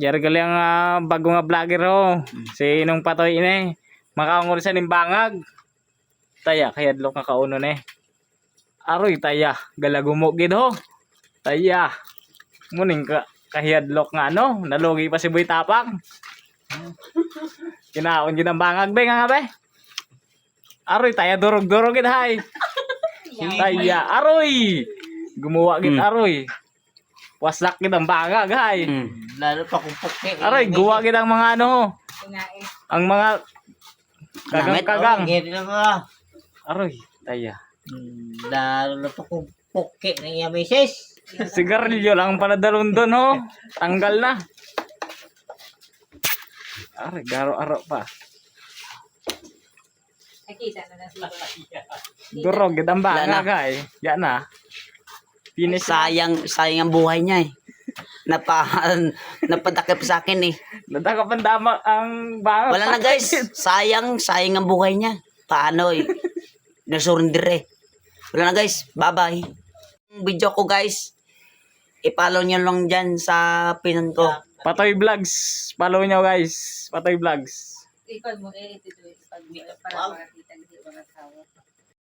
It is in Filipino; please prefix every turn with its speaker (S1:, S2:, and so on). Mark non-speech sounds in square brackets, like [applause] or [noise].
S1: Yari gali ang ah, bago nga vlogger ho. Si Inong Patoy ini. Makaungol sa nimbangag. Taya, kaya adlok nga kauno ni. Aroy, taya. Galagumo gid ho. Taya. Muning ka kahiyadlok nga ano. Nalugi pa si Boy Tapang. [laughs] Kinaon gid ang bangag be nga nga be. Aroy, taya durog-durog gid hay. [laughs] Taya, aroy. Gumawa gid
S2: Hmm.
S1: aroy. Waslak gid ang bangag hay.
S2: Mm.
S3: Lalo pa kung puki.
S1: Aray, guwa gid ang mga ano,
S4: Kunain.
S1: ang mga kagang-kagang.
S3: Giri lang ah.
S1: Aroy, taya.
S3: Hmm, Lalo pa kung puki ng iya misis. [laughs]
S1: Sigarilyo lang pala dalon doon ho. Tanggal na. Aray, garo-aro pa.
S4: Nakita na na siguro.
S1: Durog gid ang
S2: Wala na.
S1: bangag ay. Yan na. Finish.
S2: Sayang, sayang ang buhay niya eh. Napa, [laughs] napadakip sa akin eh.
S1: Nadaka pandama ang bangag.
S2: Wala na guys. [laughs] Sayang, sayang ang buhay niya. Paano eh. Nasurrender eh. Wala na guys. Bye-bye. Yung Video ko guys. I-follow nyo lang dyan sa pinan ko.
S1: Patoy Vlogs. Follow nyo guys. Patoy Vlogs.
S4: Ikaw mo eh, ito ito. Pag para makakita ng mga tao.